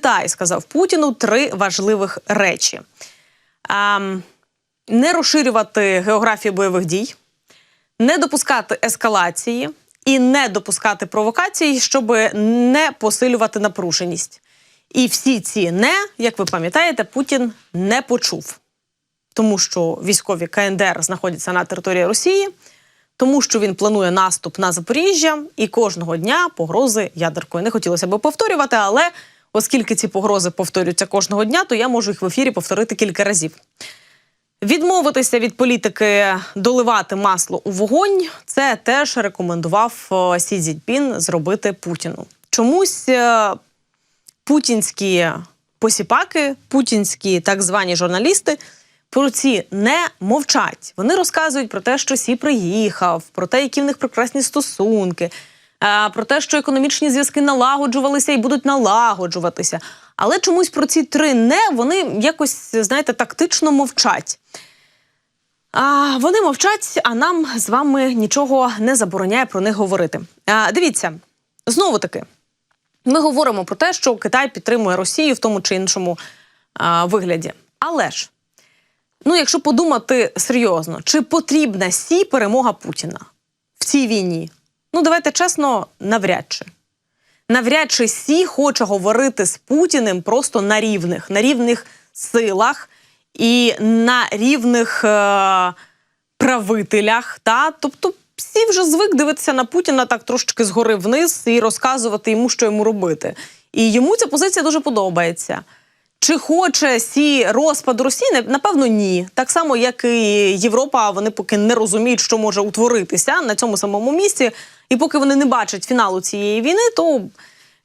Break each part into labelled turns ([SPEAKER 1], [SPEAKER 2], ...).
[SPEAKER 1] Китай сказав Путіну три важливих речі: Ем, не розширювати географію бойових дій, не допускати ескалації і не допускати провокацій, щоб не посилювати напруженість. І всі ці не, як ви пам'ятаєте, Путін не почув, тому що військові КНДР знаходяться на території Росії, тому що він планує наступ на Запоріжжя і кожного дня погрози ядеркою. Не хотілося б повторювати, але оскільки ці погрози повторюються кожного дня, то я можу їх в ефірі повторити кілька разів. Відмовитися від політики доливати масло у вогонь це теж рекомендував е, Сі Цзіньпін зробити Путіну. Чомусь е, путінські посіпаки, путінські так звані журналісти про ці не мовчать. Вони розказують про те, що Сі приїхав, про те, які в них прекрасні стосунки, про те, що економічні зв'язки налагоджувалися і будуть налагоджуватися. Але чомусь про ці три не вони якось, знаєте, тактично мовчать. А, вони мовчать, а нам з вами нічого не забороняє про них говорити. А, дивіться, знову таки, ми говоримо про те, що Китай підтримує Росію в тому чи іншому а, вигляді. Але ж, ну, якщо подумати серйозно, чи потрібна сі перемога Путіна в цій війні? Ну, давайте чесно, навряд чи. Навряд чи Сі хоче говорити з Путіним просто на рівних, на рівних силах і на рівних е- правителях. Та? Тобто Сі вже звик дивитися на Путіна так трошечки згори вниз і розказувати йому, що йому робити. І йому ця позиція дуже подобається. Чи хоче Сі розпаду Росії? Напевно, ні. Так само, як і Європа, вони поки не розуміють, що може утворитися на цьому самому місці. І поки вони не бачать фіналу цієї війни, то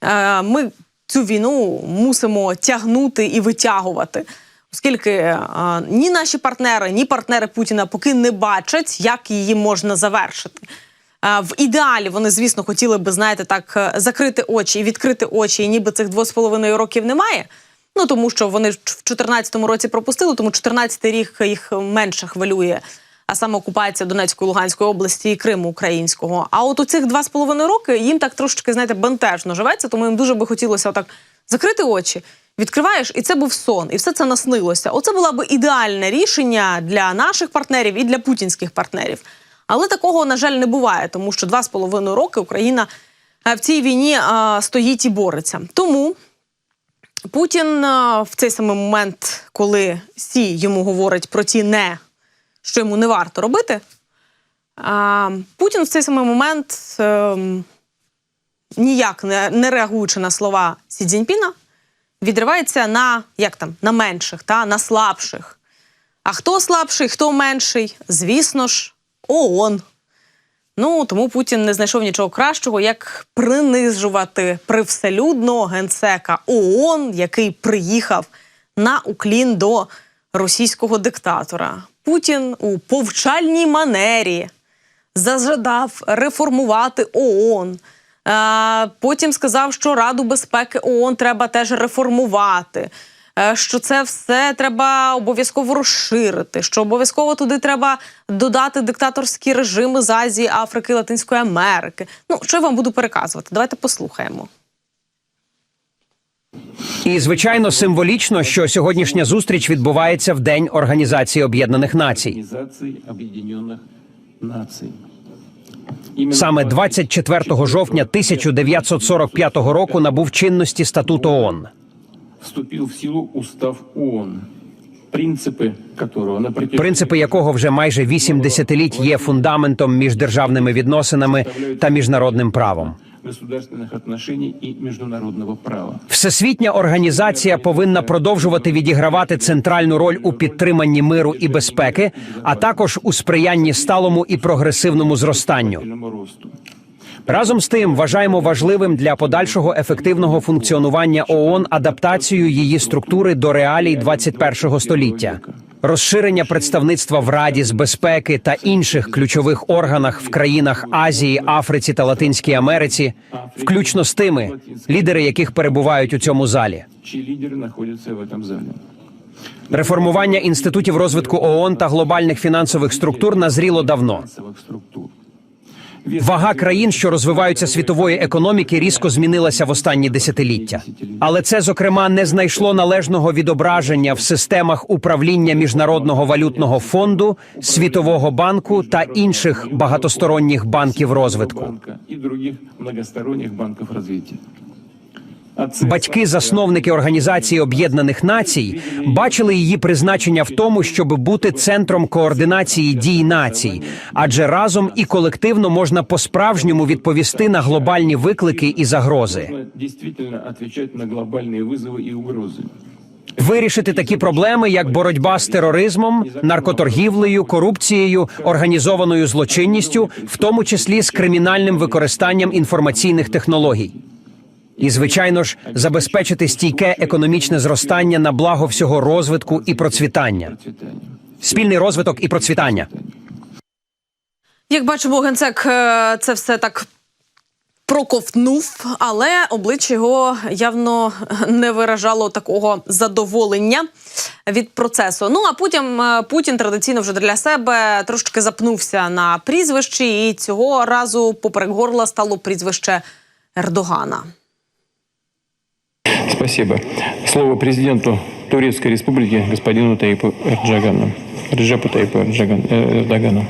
[SPEAKER 1] е, ми цю війну мусимо тягнути і витягувати. Оскільки е, ні наші партнери, ні партнери Путіна поки не бачать, як її можна завершити. Е, в ідеалі вони, звісно, хотіли би, знаєте, так е, закрити очі і відкрити очі, і ніби цих двох з половиною років немає. Ну тому що вони в 2014 році пропустили, тому 14 рік їх менше хвилює, а саме окупація Донецької Луганської області і Криму українського. А от у цих два з половиною роки їм так трошечки, знаєте, бентежно живеться, тому їм дуже би хотілося отак закрити очі. Відкриваєш, і це був сон, і все це наснилося. Оце було б ідеальне рішення для наших партнерів і для путінських партнерів. Але такого, на жаль, не буває, тому що два з половиною роки Україна е, в цій війні а, стоїть і бореться. Тому Путін в цей самий момент, коли Сі йому говорить про ті не, що йому не варто робити, Путін в цей самий момент, ніяк не, не реагуючи на слова Сі Цзіньпіна, відривається на як там на менших, та на слабших. А хто слабший, хто менший? Звісно ж, ООН. Ну тому Путін не знайшов нічого кращого, як принижувати привселюдного генсека ООН, який приїхав на уклін до російського диктатора. Путін у повчальній манері зажадав реформувати ООН. Е, Потім сказав, що Раду безпеки ООН треба теж реформувати. Е, Що це все треба обов'язково розширити, що обов'язково туди треба додати диктаторські режими з Азії, Африки, Латинської Америки. Ну що я вам буду переказувати? Давайте послухаємо.
[SPEAKER 2] І звичайно символічно, що сьогоднішня зустріч відбувається в день Організації Об'єднаних Націй. Саме 24 жовтня 1945 року набув чинності статут ООН.
[SPEAKER 3] Вступил в силу Устав ООН,
[SPEAKER 2] принципи якого вже майже вісім десятиліть є фундаментом між державними відносинами та міжнародним правом.
[SPEAKER 3] государственных отношений и международного права.
[SPEAKER 2] Всесвітня організація повинна продовжувати відігравати центральну роль у підтриманні миру і безпеки, а також у сприянні сталому і прогресивному зростанню. Разом з тим вважаємо важливим для подальшого ефективного функціонування ООН адаптацію її структури до реалій 21 століття. Розширення представництва в Раді з безпеки та інших ключових органах в країнах Азії, Африці та Латинській Америці, включно з тими, лідери яких перебувають у цьому залі.
[SPEAKER 3] Чьи лидеры находятся в этом.
[SPEAKER 2] Реформування інститутів розвитку ООН та глобальних фінансових структур назріло давно. Вага країн, що розвиваються світової економіки, різко змінилася в останні десятиліття. Але це, зокрема, не знайшло належного відображення в системах управління міжнародного валютного фонду, світового банку та інших багатосторонніх банків розвитку.
[SPEAKER 3] Банка и других многосторонних банков развития. Отцы
[SPEAKER 2] Батьки, засновники Організації Об'єднаних Націй, бачили її призначення в тому, щоб бути центром координації дій націй, адже разом і колективно можна по-справжньому відповісти на глобальні виклики і загрози.
[SPEAKER 3] нужно действительно отвечать на глобальные вызовы и угрозы.
[SPEAKER 2] Вирішити такі проблеми, як боротьба з тероризмом, наркоторгівлею, корупцією, організованою злочинністю, в тому числі з кримінальним використанням інформаційних технологій. І, звичайно ж, забезпечити стійке економічне зростання на благо всього розвитку і процвітання, спільний розвиток і процвітання.
[SPEAKER 1] Як бачимо, генсек е, це все так проковтнув, але обличчя його явно не виражало такого задоволення від процесу. Ну а потім е, Путін традиційно вже для себе трошки запнувся на прізвищі, і цього разу поперек горла стало прізвище Ердогана.
[SPEAKER 4] Спасибо. Слово президенту Турецкой Республики господину Таипу Эрджагану. Реджепу Таипу Эрджаган- э, Эрдогану.